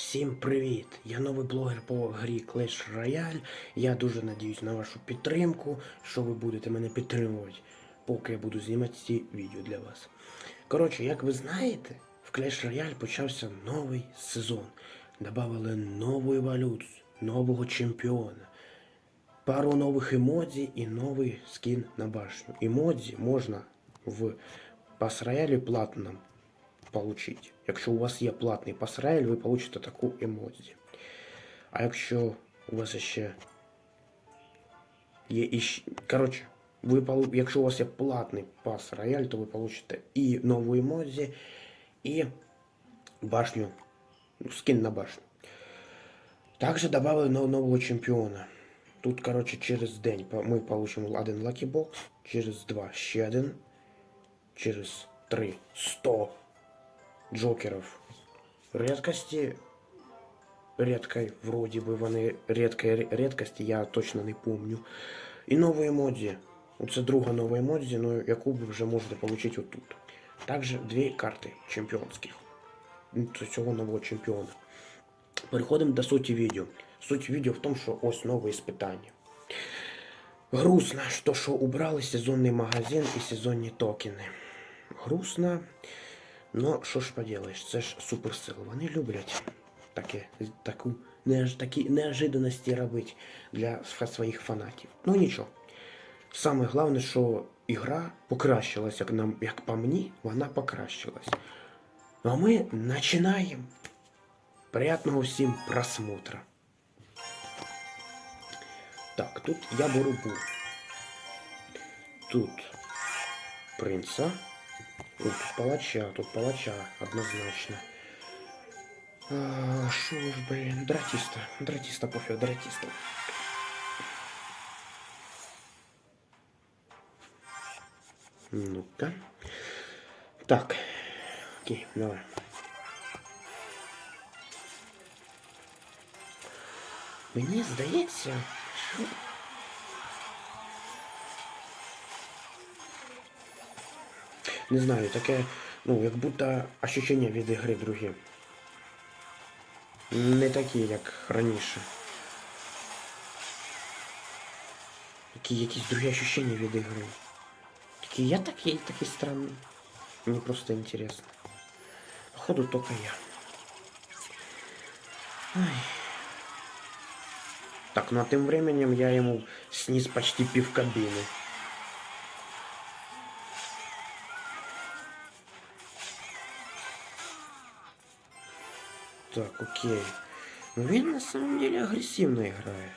Всім привіт! Я новий блогер по грі Clash Royale. Я дуже надіюсь на вашу підтримку, що ви будете мене підтримувати, поки я буду знімати ці відео для вас. Коротше, як ви знаєте, в Clash Royale почався новий сезон. Добавили нову еволюцію, нового чемпіона, пару нових емодзі і новий скін на башню. Емодзі можна в пас роялі платному получить. Якщо у вас є платний пасраель, ви получите таку емодзі. А якщо у вас ще є іще... Коротше, ви якщо у вас є платний пас рояль, то ви получите і нову емодзі, і башню, ну, скин на башню. Также добавили нов- нового чемпіона. Тут, короче, через день ми получимо один лакібокс, через два ще один, через три 100 джокеров редкости. Редкой, вроде бы вони редкої ре- редкості, я точно не помню. І нові емодзі. Оце друга нова емодзі, ну, яку ви вже можете отримати отут. Також дві карти чемпіонських. Цього нового чемпіона. Переходимо до суті відео. Суть відео в тому, що ось нове іспитання. Грустно, що, що убрали сезонний магазин і сезонні токени. Грустно. Ну, що ж поделаєш, це ж суперсил. Вони люблять таке, таку, неж, такі неожиданності робити для своїх фанатів. Ну нічого. Саме головне, що ігра покращилась, як, нам, як по мені, вона покращилась. Ну а ми починаємо. Приятного всім просмотра. Так, тут я беру бур. Тут принца. Тут палача, тут палача, однозначно. А, Шо ж, блин, дратиста. Дратиста, пофиг, дратиста. Ну-ка. Так. Окей, давай. Мені здається, що Не знаю, таке, ну, як будто ощущення від ігри другі. Не такі, як раніше. Такі якісь другі ощущення від ігри. Такі я такий, такий странний. Мені просто интересно. Походу только я. Ай. Так, ну а тем временем я ему снес почти пив кабины. Так, окей. Ну він на самом деле агресивно грає.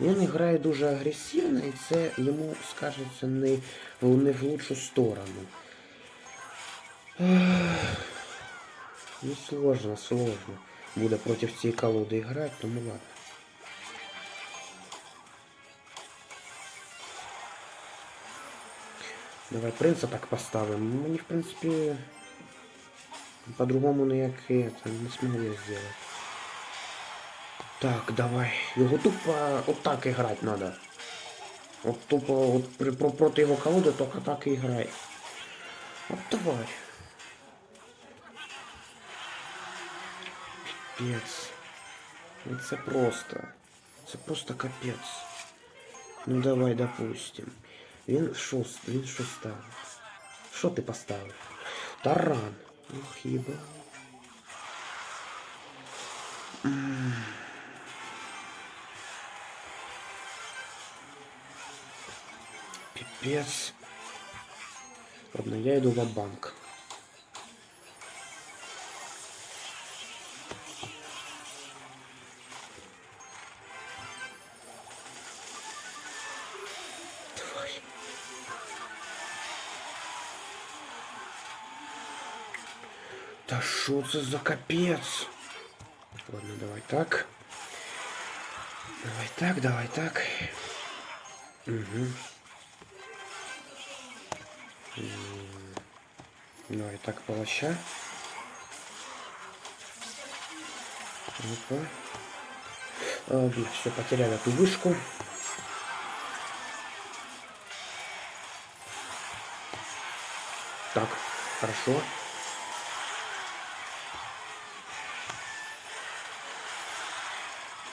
Він грає дуже агресивно і це йому скажеться не, в- не в лучшу сторону. Ну сложно, сложно. Буде проти цієї колоди грати, тому ладно. Давай принца так поставимо. Мені, в принципі, по-другому ніяк это, не смогли сделать. Так, давай. Його тупо от так і грати надо. От тупо от при, про, проти його колоди тільки так і грай. От давай. Піпець. Ну це просто. Це просто капець. Ну давай, допустим. Він с- він що? Що ти поставив? Таран. Ну хіба. М. Пипец. Ладно, я иду в банк. Да что это за капец? Ладно, давай так. Давай так, давай так. Угу. Давай так, палача. Ну-ка. А, все, потеряли эту вышку. Так, хорошо.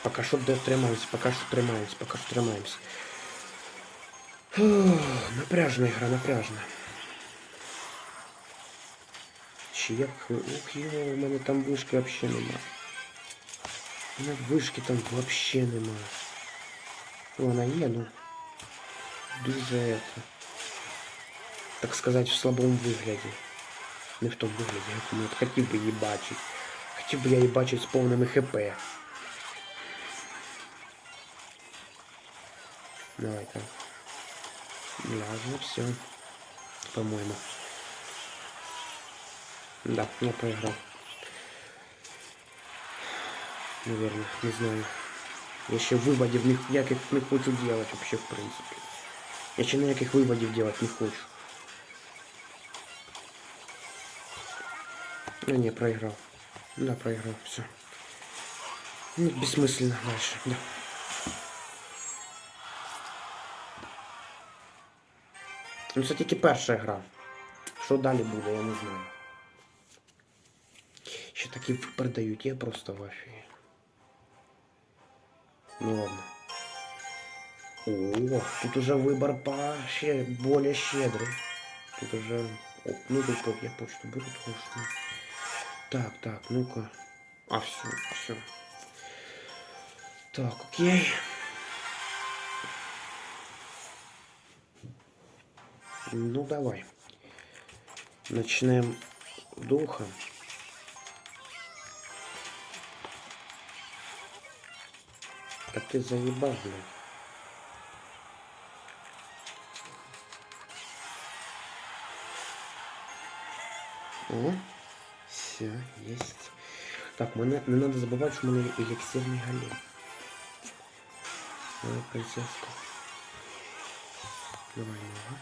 Поки що де тримаємось, поки що тримаємось, поки що тримаємось. Фух, напряжна гра, напряжна. Ще як... Ух, йо, у мене там вишки взагалі нема. У мене вишки там взагалі нема. Вона є, ну. Дуже это. Так сказати, в слабому вигляді. Не в тому вигляді, якому от хотів би її бачити. Хотів би я її бачити з повними ХП. Давай так. Ляжно, все. По-моему. Да, я проиграл. Наверное, не знаю. Я ще виводів ні- ніяких не хочу делать вообще, в принципе. Я ще ніяких виводів делать не хочу. А не, проиграл. Да, проиграл, все. Ну, бессмысленно дальше, да. Ну це тільки перша гра. Що далі буде, я не знаю. Ще такі вибір дають, я просто в афії. Ну ладно. О, тут уже выбор по ще более щедрый. Тут уже... О, ну тут я почту беру, тому що... Так, так, ну-ка. А, все, все. Так, окей. Ну давай. Начнем духа. А ты заебал, блин. О, все, есть. Так, мене, не надо забывать, що в мене еліксирний голем. Давай, принцесска. Давай, ага.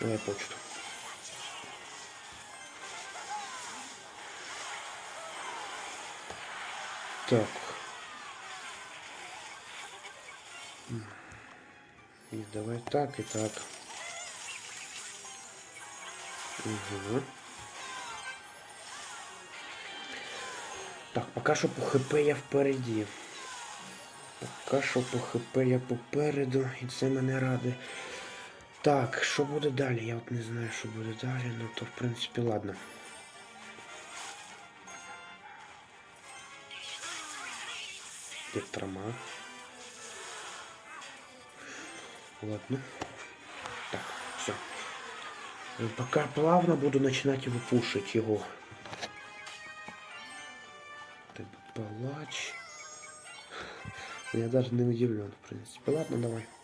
Давай почту. Так. И давай так и так. Угу. Так, поки що по ХП я впереді. Поки що по ХП я попереду, і це мене радує. Так, що буде далі? Я от не знаю, що буде далі, ну то в принципі ладно. Петрома. Ладно. Так, все. Пока плавно буду начинать его пушить, его. Так, палач. Я даже не удивлен, в принципе. Ладно, давай.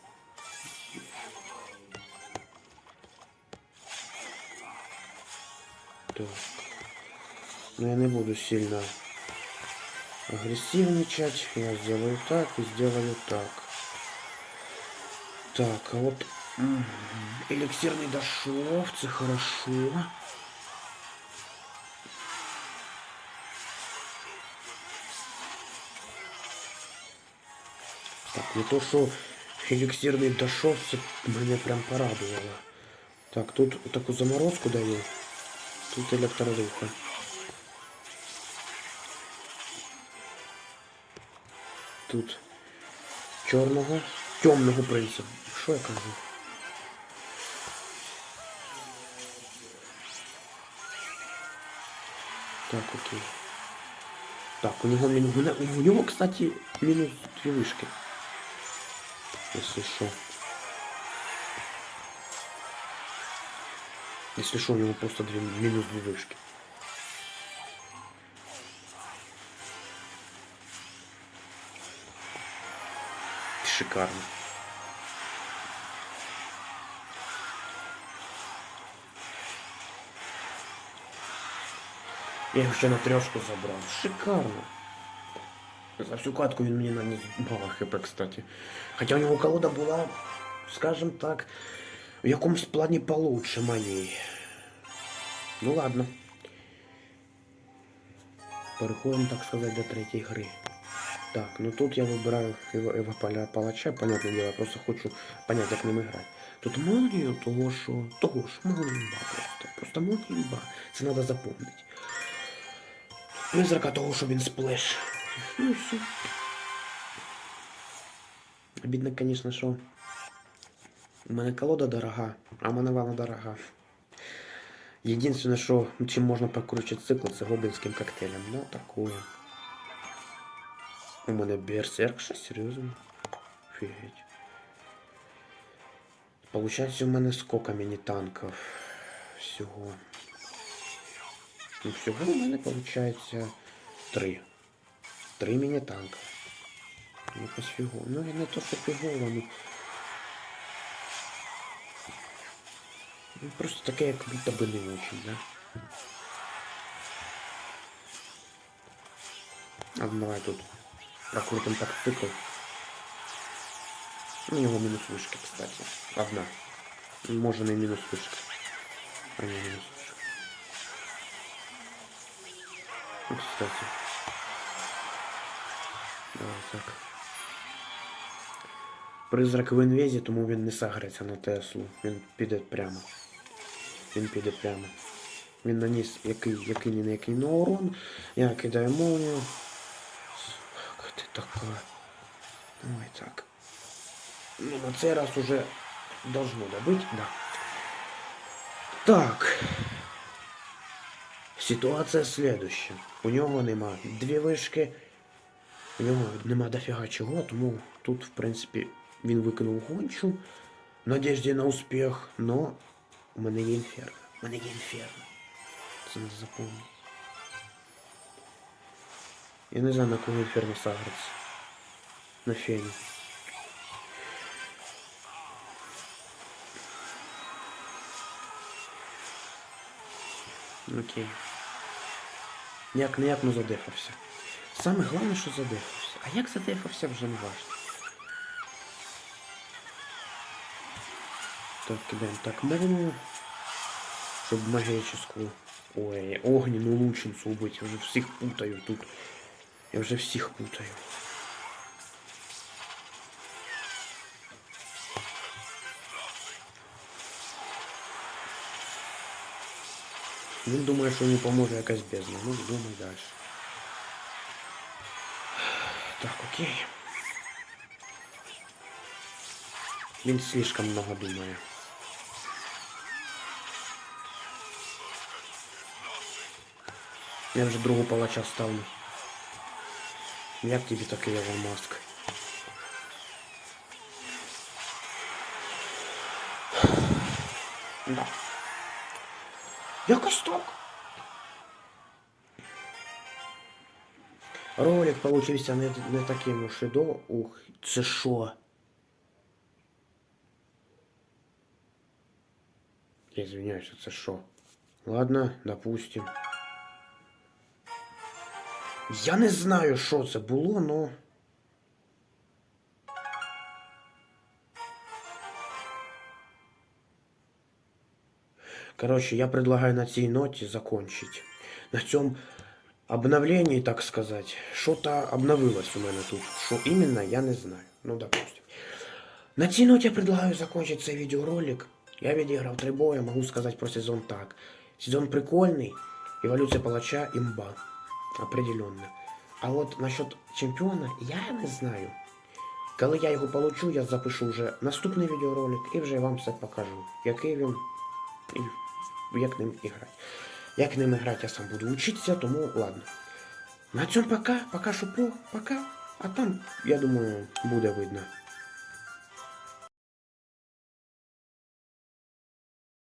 Так. Но я не буду сильно агрессивничать. Я сделаю так и сделаю так. Так, а вот эликсирный дошов, це хорошо. Так, не то, що еліксирний дошов, це мене прям порадувало. Так, тут таку заморозку даю. Тут електроруха. Тут чорного, темного принца. Що я кажу? Так, окей. Так, у него минус... У него, кстати, минус две вышки. Если что. Если что, у него просто две, минус две вышки. Шикарно. Я його ще на трьошку забрав. Шикарно. За всю катку він мені наніс мало хп, кстати. Хоча у нього колода була, скажем так, в якомусь плані получше моєї. Ну ладно. Переходимо, так сказати, до третьої гри. Так, ну тут я вибираю Ева, Ева Палача, понятне діло, я просто хочу понять, як ним грати. Тут молнію того, що. Того ж, молнію імба просто. Просто молнію імба. Це треба запомнити. Призрака того, що він сплеш. Ну і все. Обідно, звісно, що. У мене колода дорога, а в дорога. Єдине, що чим можна покручити цикл, це гоблінським коктейлем. Ну, такое. У мене берсерк, що серйозно? Офігеть. Получається, у мене сколько міні-танків всього. Ну, всього у мене получається три. Три міні-танка. Якось фігово. Ну, не то, що фігово, ну. Просто таке, як будто би не очень, да? А давай тут прокрутим так цикл. У него минус вышки, кстати. Одна. Може не мінус вишка. А не мінус вишка. Ну, кстати. Давай так. Призрак в інвезі, тому він не сагриться на Теслу. Він піде прямо. Він піде прямо. Він наніс який, який ні на який на урон. Я кидаю молнію. Сука, ти така. Давай так. Ну, на цей раз уже должно добыть, да. Так. Ситуація следующа. У нього нема дві вишки, у нього нема дофіга чого, тому тут, в принципі, він викинув гончу в надежді на успіх, но у мене є інферно. У мене є інферно. Це не запомнити. Я не знаю, на кого інферно сагриться. На фені. Окей. Як не як, ну задефався. Саме головне, що задефався. А як задефався, вже не важно. Так, кидаємо так мову. Щоб магічну. Ой, огненну лучницю убити. Я вже всіх путаю тут. Я вже всіх путаю. Він думає, що йому поможе якась бездна. Ну, думай далі. Так, окей. Він слишком много думає. Я вже другу палача ставлю. Як тобі такий Іван Маск? Да. Якось так. Ролик получився не, не таким уж і до. Ух, це що? Я извиняюсь, це що? Ладно, допустим. Я не знаю, що це було, но... Короче, я предлагаю на цій ноті закончить. На цьому обновлении, так сказать, что-то обновилось у мене тут. Що іменно, я не знаю. Ну, допустим. На цій ноті я предлагаю закончить цей відеоролик. Я відіграв три боя, можу сказати про сезон так. Сезон прикольний, еволюція палача імба. Определенно. А от насчет чемпіона я не знаю. Коли я його получу, я запишу вже наступний відеоролик і вже вам все покажу. Який він і як ним іграти. Як ним грати, я сам буду учитися, тому ладно. На цьому пока, пока що пока. А там, я думаю, буде видно.